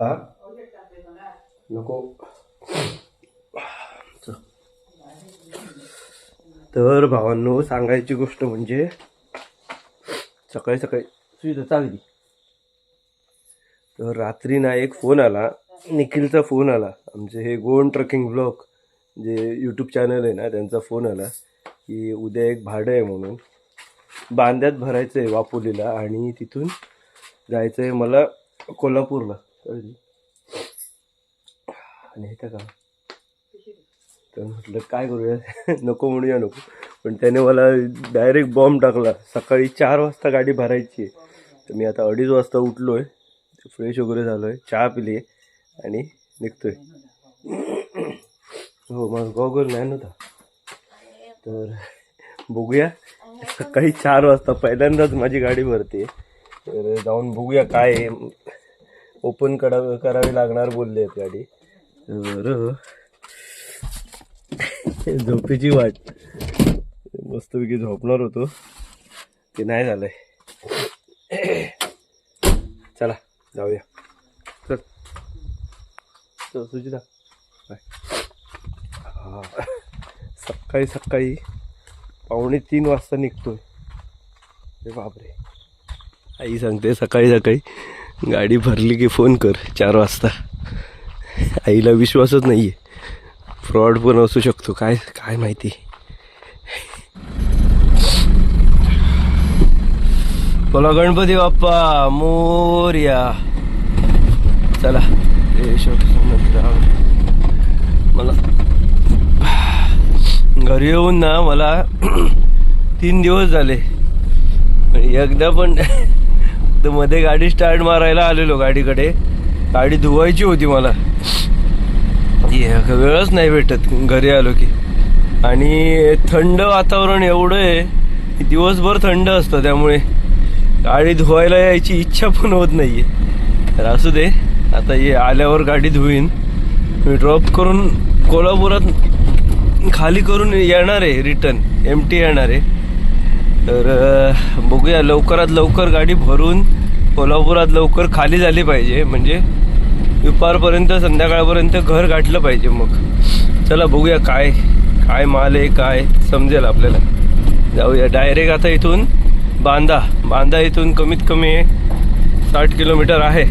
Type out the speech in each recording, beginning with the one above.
हा? नको. तर भावांनो सांगायची गोष्ट म्हणजे सकाळी सकाळी सुविधा चालली तर रात्री ना एक फोन आला निखिलचा फोन आला. आमचे हे गोवन ट्रकिंग ब्लॉग जे यूट्यूब चॅनल आहे ना त्यांचा फोन आला की उद्या एक भाडं आहे म्हणून. बांद्यात भरायचं आहे वापोलीला आणि तिथून जायचं आहे मला कोल्हापूरला. कळली. आणि हे का? तर म्हटलं काय करूया? नको म्हणूया नको. पण त्याने मला डायरेक्ट बॉम्ब टाकला. सकाळी चार वाजता गाडी भरायची आहे. तर मी आता अडीच वाजता उठलो आहे फ्रेश वगैरे झालो आहे चहा पिली आहे आणि निघतोय. हो माझा गॉगल नाही नव्हता. तर बघूया. सकाळी चार वाजता पहिल्यांदाच माझी गाडी भरते तर जाऊन बघूया काय आहे. ओपन करावी करावी लागणार बोलले आहेत गाडी. बरं. झोपेची वाट. मस्तपैकी झोपणार होतो. ते नाही झालंय. चला जाऊया. चल. चल सुजिता. हा. सकाळी सकाळी पावणे तीन वाजता निघतोय. अरे बापरे. आई सांगते सकाळी सकाळी गाडी भरली की फोन कर चार वाजता. आईला विश्वासच नाही आहे फ्रॉड पण असू शकतो काय काय माहिती. बोला गणपती बाप्पा मोर्या. चला मला घरी येऊन ना मला तीन दिवस झाले. एकदा पण तर मध्ये गाडी स्टार्ट मारायला आलेलो गाडीकडे. गाडी धुवायची होती मला. ये, वेळच नाही भेटत. घरी आलो की. आणि थंड वातावरण एवढं आहे की दिवसभर थंड असतं त्यामुळे गाडी धुवायला यायची इच्छा पण होत नाही आहे तर असू दे. आता ये आल्यावर गाडी धुईन. मी ड्रॉप करून कोल्हापुरात खाली करून येणार आहे रिटर्न एम टी येणार आहे. तर बघूया लवकरात लवकर गाडी भरून कोल्हापुरात लवकर खाली झाली पाहिजे. म्हणजे दुपारपर्यंत संध्याकाळपर्यंत घर गाठलं पाहिजे मग. चला बघूया काय काय माल आहे काय समजेल आपल्याला. जाऊया. डायरेक्ट आता इथून बांदा. बांदा इथून कमीत कमी साठ किलोमीटर आहे.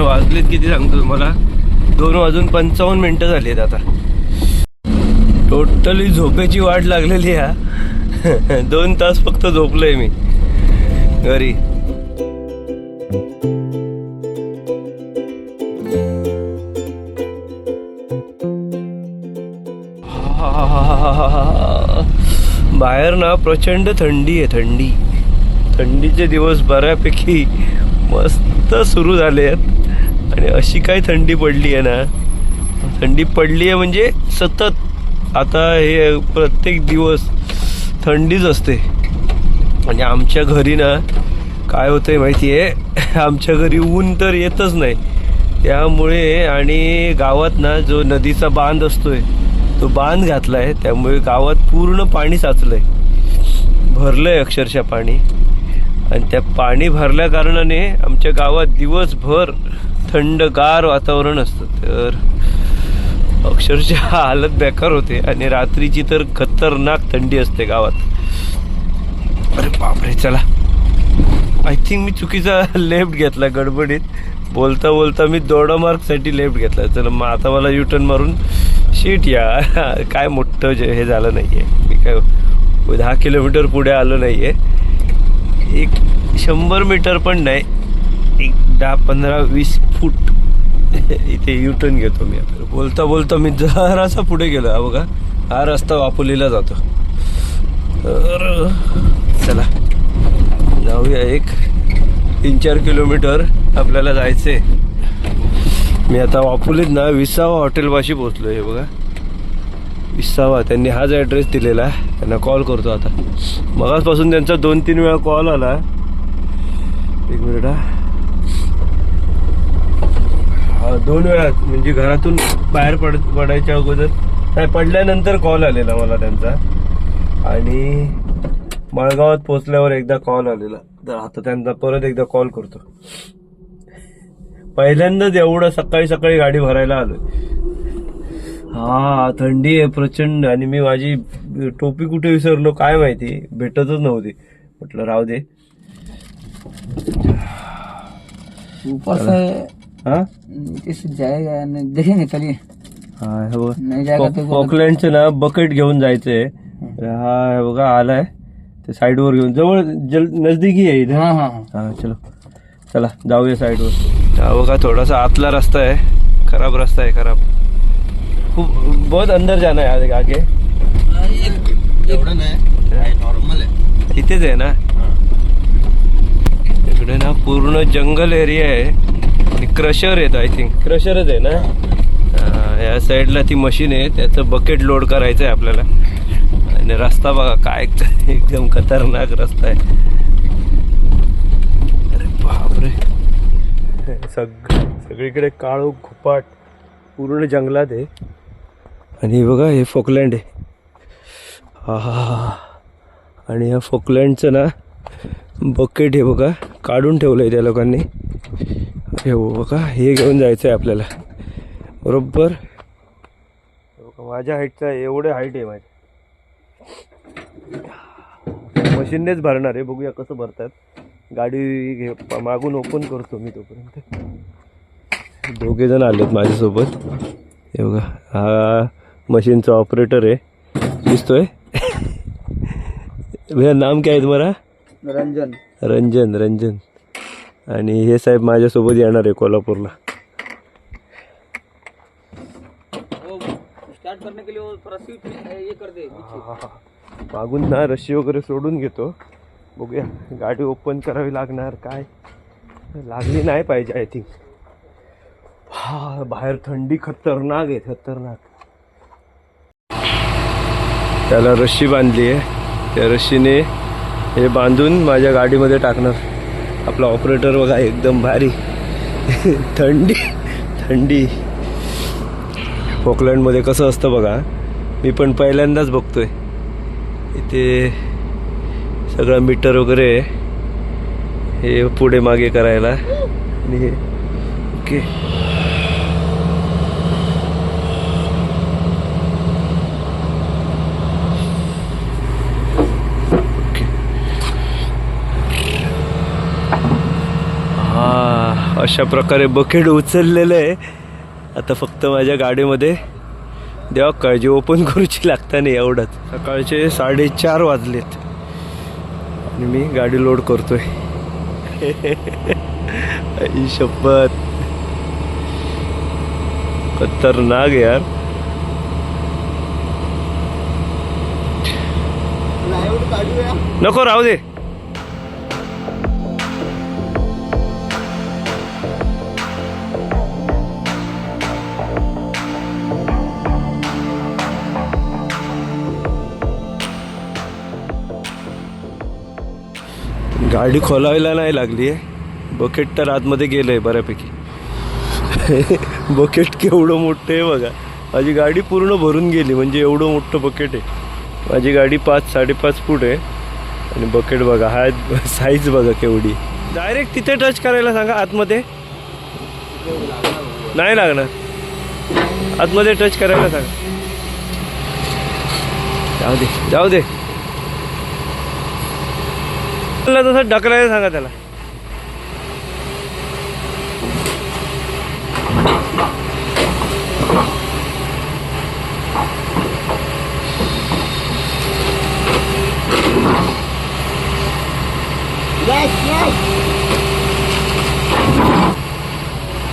वाजलीत किती सांगतो तुम्हाला? दोन वाजून पंचावन्न मिनटं झाली आहेत आता. टोटली झोपेची वाट लागलेली हा दोन तास फक्त झोपलोय मी. घरी. बाहेर ना प्रचंड थंडी आहे थंडी. थंडीचे दिवस बऱ्यापैकी मस्त सुरू झाले आहेत. आणि अशी काय थंडी पडली आहे ना? थंडी पडली आहे म्हणजे सतत. आता हे प्रत्येक दिवस थंडीच असते. आणि आमच्या घरी ना काय होतंय माहिती आहे आमच्या घरी ऊन तर येतच नाही. त्यामुळे आणि गावात ना जो नदीचा बांध असतोय तो बांध घातला आहे त्यामुळे गावात पूर्ण पाणी चाचलं आहे भरलं आहे अक्षरशः पाणी. आणि त्या पाणी भरल्या कारणाने आमच्या गावात दिवसभर थंडगार वातावरण असतं. तर अक्षरशः हालत बेकार होते आणि रात्रीची तर खतरनाक थंडी असते गावात. अरे बापरे चला. आय थिंक मी चुकीचा लेफ्ट घेतला गडबडीत. बोलता बोलता मी दोडा मार्कसाठी लेफ्ट घेतला. चला मग आता मला युटर्न मारून शीट या. काय मोठं जे हे झालं नाही आहे मी काय दहा किलोमीटर पुढे आलो नाही आहे एक शंभर मीटर पण नाही. एक दहा पंधरा वीस फूट इथे यू टर्न घेतो मी आता. बोलता बोलता मी जरासा पुढे गेलो हा बघा हा रस्ता वापोलीला जातो. तर चला. जाऊया एक तीन चार किलोमीटर आपल्याला जायचे मी आता वापोलीत ना विसावा हॉटेलपाशी पोचलो हे बघा. विसावा त्यांनी हाच ॲड्रेस दिलेला. त्यांना कॉल करतो आता. मगाचपासून त्यांचा दोन तीन वेळा कॉल आला. एक मिनिट हा. दोन वेळा म्हणजे घरातून बाहेर पड पडायच्या अगोदर. नाही पडल्यानंतर कॉल आलेला मला त्यांचा. आणि मळगावात पोचल्यावर एकदा कॉल आलेला. तर आता त्यांना परत एकदा कॉल करतो. पहिल्यांदाच एवढं सकाळी सकाळी गाडी भरायला आलोय. हा थंडी आहे प्रचंड. आणि मी माझी टोपी कुठे विसरलो काय माहिती? भेटतच नव्हती. म्हटलं राहू दे. उपास आहे. हा? इस जाएगा नहीं देखेंगे चलिए। हा हे तो पॉकलँडचं ना बकेट घेऊन जायचंय हा। हे बघा आलाय ते साईडवर घेऊन जवळ जल नजदीकी आहे इथे. हाँ हाँ हाँ। हा चलो. चला जाऊया साईडवर हा बघा थोडासा आतला रस्ता आहे. खराब रस्ता आहे खराब. खूप बहुत अंदर जाना है आगे आगे. एवढं नाही. नॉर्मल आहे. इथेच आहे ना? इकडे ना पूर्ण जंगल एरिया आहे. क्रशर येत आय थिंक क्रशरच आहे ना? या साईडला ती मशीन आहे त्याचं बकेट लोड करायचं आहे आपल्याला. आणि रस्ता बघा काय एकदम खतरनाक रस्ता आहे. अरे बापरे. सग सगळीकडे काळो खुपाट पूर्ण जंगलात आहे. आणि बघा हे फोकलँड आहे. हा हा हा आणि या फोकलँडचं ना बकेट हे बघा काढून ठेवलं आहे त्या लोकांनी. हे बघा हे घेऊन जायचं आहे आपल्याला. बरोबर? बघा, माझ्या हाईटचा एवढे हाईट आहे माझी. मशीननेच भरणार आहे बघूया कसं भरतात. गाडी घे मागून ओपन करतो मी तोपर्यंत. दोघे जण आलेत माझ्यासोबत. हे बघा हा मशीनचा ऑपरेटर आहे. दिसतोय? भैया नाम क्या है तुम्हारा रंजन. रंजन रंजन. आणि हे साहेब माझ्यासोबत येणार आहे कोल्हापूरला. वो स्टार्ट करने के लिए वो रस्सी ये कर दे मागून ना रशी वगैरे सोडून घेतो. बघूया गाडी ओपन करावी लागणार काय? लागली नाही पाहिजे आय थिंक हा बाहेर थंडी खतरनाक आहे खतरनाक. त्याला रस्सी बांधली आहे. त्या रस्सीने हे बांधून माझ्या गाडीमध्ये टाकणार. आपला ऑपरेटर बघा एकदम भारी. थंडी थंडी. पोकलँडमध्ये कसं असतं बघा मी पण पहिल्यांदाच बघतोय. इथे सगळं मीटर वगैरे हे पुढे मागे करायला. आणि हे ओके ओके हा अशा प्रकारे बकेट उचललेलं आहे. आता फक्त माझ्या गाडीमध्ये देवा काळजी ओपन करूची लागता नाही एवढंच. सकाळचे साडेचार वाजलेत. आणि मी गाडी लोड करतोय. आई शपथ. खतरनाक यार. नको राहू दे. गाडी खोलायला नाही लागली आहे. बकेट तर आतमध्ये गेलं आहे बऱ्यापैकी. बकेट केवढं मोठं आहे बघा. माझी गाडी पूर्ण भरून गेली म्हणजे एवढं मोठं बकेट आहे. माझी गाडी पाच साडेपाच फूट आहे. आणि बकेट बघा हा साईज बघा केवढी. डायरेक्ट तिथे टच करायला सांगा आतमध्ये. नाही लागणार. आतमध्ये टच करायला सांगा. जाऊ दे जाऊ दे. तसं डकरायला सांगा त्याला.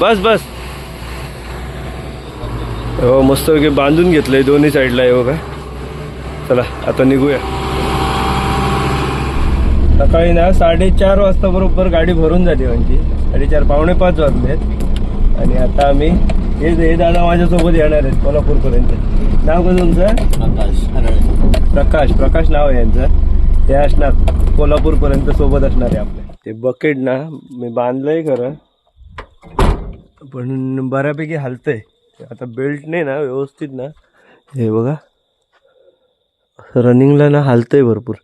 बस बस. हो मस्त बांधून घेतलंय दोन्ही साईडला आहे का चला आता निघूया. सकाळी ना साडेचार वाजता बरोबर गाडी भरून झाली म्हणजे. साडेचार पावणे पाच वाजलेत. आणि आता आम्ही हे हे दादा माझ्यासोबत येणार आहेत कोल्हापूरपर्यंत. नाव कसं तुमचं? हरळे. प्रकाश प्रकाश नाव आहे यांचं. ते असणार कोल्हापूरपर्यंत सोबत असणार आहे आपल्या ते बकेट ना मी बांधलंय खरं. पण बऱ्यापैकी हलतंय. आता बेल्ट नाही ना व्यवस्थित ना. हे बघा. रनिंगला ना हलतंय भरपूर.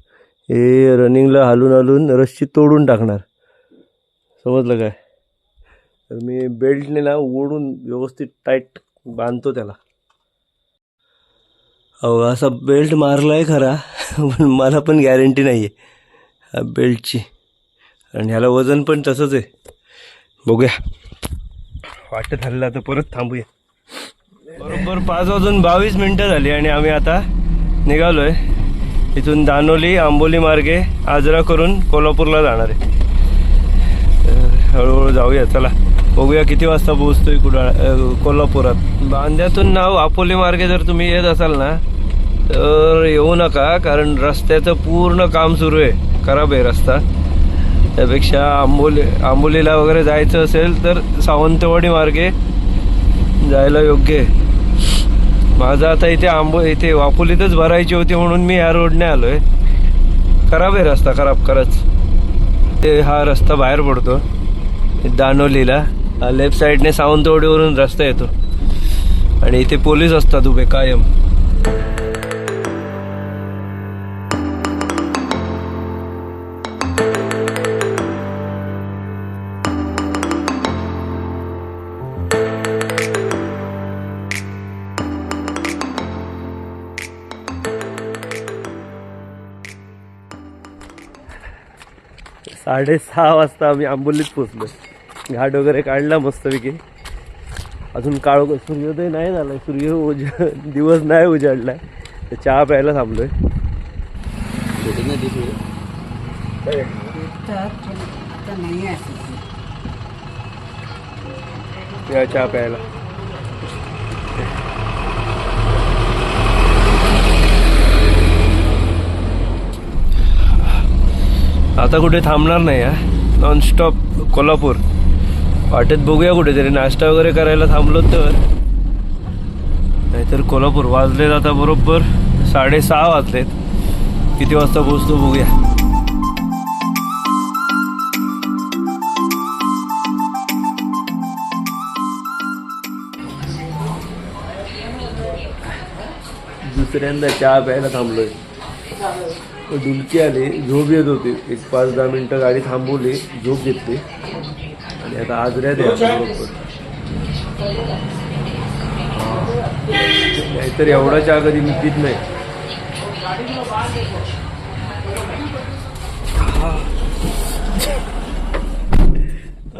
हे रनिंगला हलून हालून रस्सी तोडून टाकणार. समजलं काय? तर मी बेल्टने ना ओढून व्यवस्थित टाईट बांधतो त्याला. अहो असा बेल्ट मारला आहे खरा पण मला पण गॅरंटी नाही आहे बेल्टची. आणि ह्याला वजन पण तसंच आहे. बघूया. वाटत हल्ला तर परत थांबूया. बरोबर पाच वाजून बावीस मिनटं झाली आणि आम्ही आता निघालो आहे इथून दानोली आंबोली मार्गे आजरा करून कोल्हापूरला जाणार आहे. हळूहळू जाऊया चला. बघूया किती वाजता पोहोचतोय कुडा कोल्हापुरात. बांद्यातून नाव आपोली मार्गे जर तुम्ही येत असाल ना तर येऊ नका कारण रस्त्याचं पूर्ण काम सुरू आहे. खराब आहे रस्ता. त्यापेक्षा आंबोली आंबोलीला वगैरे जायचं असेल तर सावंतवाडी मार्गे जायला योग्य आहे. माझं आता इथे आंबो इथे वापोलीतच भरायची होती म्हणून मी ह्या रोडने आलो आहे खराब आहे रस्ता खराब खरंच. ते हा रस्ता बाहेर पडतो दानोलीला. लेफ्ट साईडने सावंतवाडीवरून रस्ता येतो. आणि इथे पोलीस असतात उभे कायम. साडेसहा वाजता आम्ही आंबोलीत पोचलो घाट वगैरे काढला मस्तपैकी. अजून काळ सूर्योदय नाही झाला सूर्य उज दिवस नाही उजाडलाय तर चहा प्यायला थांबलोय. चहा प्यायला. आता कुठे थांबणार नाही हा? नॉनस्टॉप कोल्हापूर. वाटेत बघूया कुठेतरी. नाश्ता वगैरे करायला थांबलो तर. नाहीतर कोल्हापूर वाजलेत आता बरोबर साडेसहा वाजलेत. किती वाजता पोचतो बघूया. दुसऱ्यांदा चहा प्यायला थांबलोय. डुलकी आले झोप येत होती. एक पाच दहा मिनटं गाडी थांबवली झोप घेतली. आणि आता आजऱ्या आहे नाहीतर एवढा चहा कधी मी पित नाही.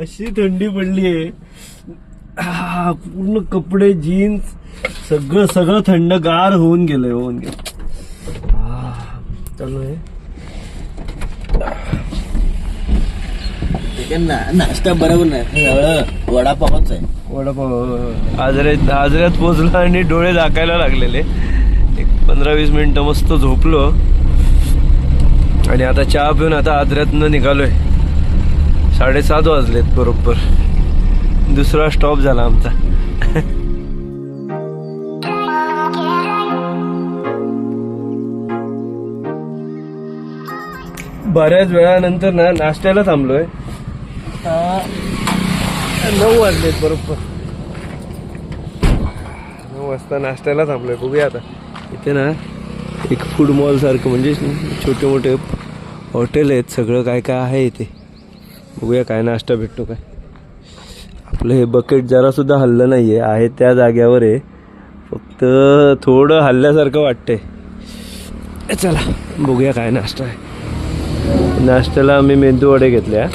अशी थंडी पडली आहे पूर्ण कपडे जीन्स सगळं सगळं थंड गार होऊन गेलंय होऊन गेलं चालू आहे. नाश्ता बरोबर नाही. वडापावच आहे. वडापाव आजऱ्यात आजऱ्यात पोचलो आणि डोळे झाकायला लागलेले. एक पंधरा वीस मिनिटं मस्त झोपलो. आणि आता चहा पिऊन आता आजऱ्यातनं निघालोय. साडेसात वाजलेत बरोबर. दुसरा स्टॉप झाला आमचा. बऱ्याच वेळानंतर ना नाश्त्याला थांबलोय. नऊ वाजलेत बरोबर. नऊ वाजता नाश्त्याला थांबलोय. बघूया आता. इथे ना एक फूड मॉल सारखं म्हणजे छोटे मोठे हॉटेल आहेत. सगळं काय काय आहे इथे. बघूया काय नाश्ता भेटतो काय. आपलं हे बकेट जरासुद्धा हल्लं नाही आहे आहे त्या जाग्यावर आहे. फक्त थोडं हल्ल्यासारखं वाटतंय. चला बघूया काय नाश्ता आहे. नाश्त्याला आम्ही मेंदू वडे घेतल्या.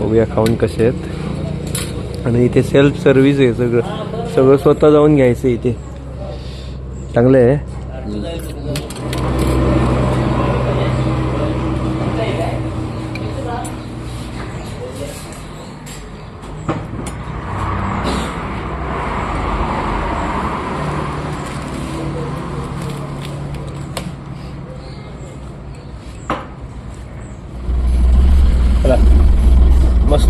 बघूया खाऊन कसे आहेत. आणि इथे सेल्फ सर्व्हिस आहे. सगळं सगळं स्वतः जाऊन घ्यायचं इथे. चांगलं आहे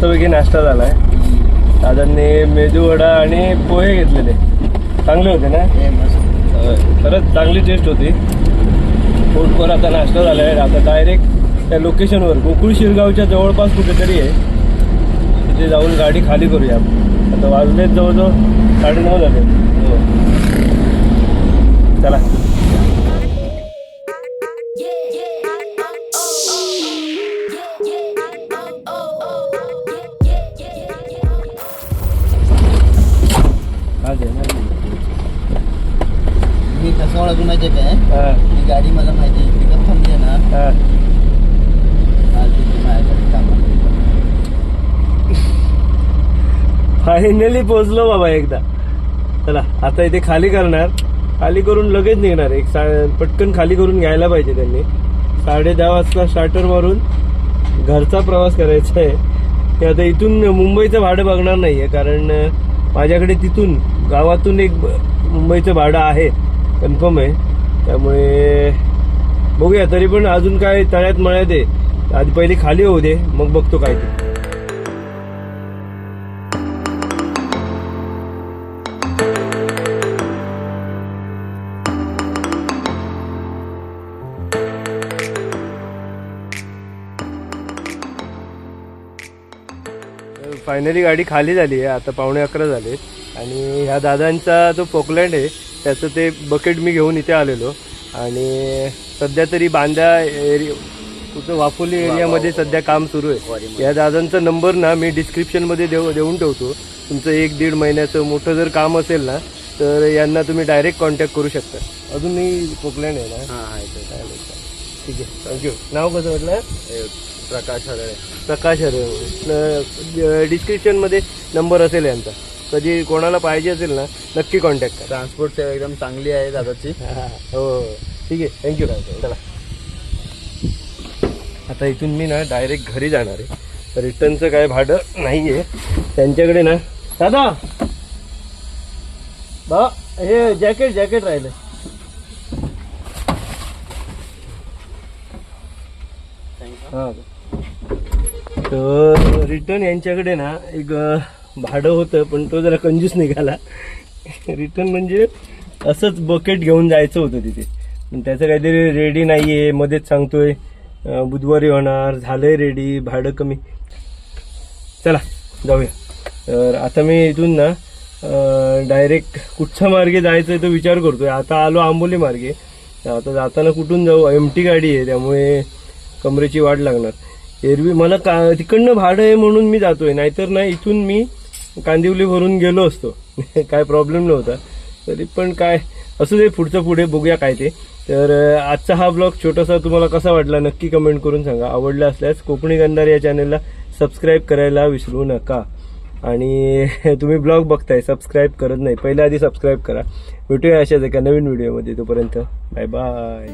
चला मस्तपैकी नाश्ता झाला आहे दादांनी मेदूवडा आणि पोहे घेतलेले. चांगले होते ना. खरंच चांगली टेस्ट होती. पोटभर आता नाश्ता झाला आहे आता डायरेक्ट त्या लोकेशनवर गोकुळ शिरगावच्या जवळपास कुठेतरी आहे. तिथे जाऊन गाडी खाली करूया. आता वाजलेत जवळजवळ साडेनऊ झाले. हो. चला. हा, गाडी मला माहिती आहे. पिकअप थांबली आहे ना. माझ्याकडे कामाला फायनली पोहोचलो बाबा एकदा. चला आता इथे खाली करणार. खाली करून लगेच निघणार. एक सा पटकन खाली करून घ्यायला पाहिजे त्यांनी. साडे दहा वाजता स्टार्टर मारून घरचा प्रवास करायचा आहे. ते आता इथून मुंबईचं भाडं बघणार नाहीये कारण अं, माझ्याकडे तिथून गावातून एक मुंबईचं भाडं आहे. कन्फर्म आहे. त्यामुळे बघूया तरी पण अजून काय तळ्यात मळ्यात आहे. आधी पहिले खाली होऊ दे मग बघतो काय ते. फायनली गाडी खाली झाली आहे आता पावणे अकरा झाले आणि ह्या दादांचा जो पोकलँड आहे त्याचं ते बकेट मी घेऊन इथे आलेलो. आणि सध्या तरी बांद्या एरिया कुठं वाफोली एरियामध्ये सध्या काम सुरू आहे. या दादांचा नंबर ना मी डिस्क्रिप्शनमध्ये देऊ देऊन ठेवतो. तुमचं एक दीड महिन्याचं मोठं जर काम असेल ना तर यांना तुम्ही डायरेक्ट कॉन्टॅक्ट करू शकता. अजूनही पोकलँड आहे ना? हा आहे चालेल. ठीक आहे. थँक्यू नाव कसं म्हटलं? प्रकाश हरळे. प्रकाश हरे डिस्क्रिप्शनमध्ये नंबर असेल यांचा. कधी कोणाला पाहिजे असेल ना नक्की कॉन्टॅक्ट करा. ट्रान्सपोर्ट सेवा एकदम चांगली आहे दादाची. हो ठीक आहे. थँक्यू चला. आता इथून मी ना डायरेक्ट घरी जाणार आहे. रिटर्नचं काय भाडं नाही आहे त्यांच्याकडे ना दादा! बा हे जॅकेट जॅकेट राहिलं हां. तर रिटर्न यांच्याकडे ना एक भाडं होतं पण तो जरा कंजूस निघाला. रिटर्न म्हणजे असंच बकेट घेऊन जायचं होतं तिथे. पण त्याचं काहीतरी रेडी नाही आहे मध्येच सांगतोय बुधवारी होणार झालंय रेडी भाडं कमी. चला जाऊया. तर आता मी इथून ना डायरेक्ट कुठच्या मार्गे जायचं आहे तो विचार करतोय. आता आलो आंबोली मार्गे. आता जाताना कुठून जाऊ? एम टी गाडी आहे त्यामुळे कमरेची वाट लागणार. एरवी मला का तिकडनं भाडं आहे म्हणून मी जातोय. नाहीतर ना इथून मी कांदिवली भरून गेलो असतो. काय प्रॉब्लेम नव्हता. तरी पण काय असू दे पुढचं पुढे बघूया काय ते. तर आजचा हा ब्लॉग छोटासा तुम्हाला कसा वाटला नक्की कमेंट करून सांगा. आवडला असल्यास कोकणी गंधार या चॅनलला सबस्क्राईब करायला विसरू नका. आणि तुम्ही ब्लॉग बघताय सबस्क्राईब करत नाही पहिल्या आधी सबस्क्राईब करा. भेटूया अशाच एका नवीन व्हिडिओमध्ये तोपर्यंत. Bye bye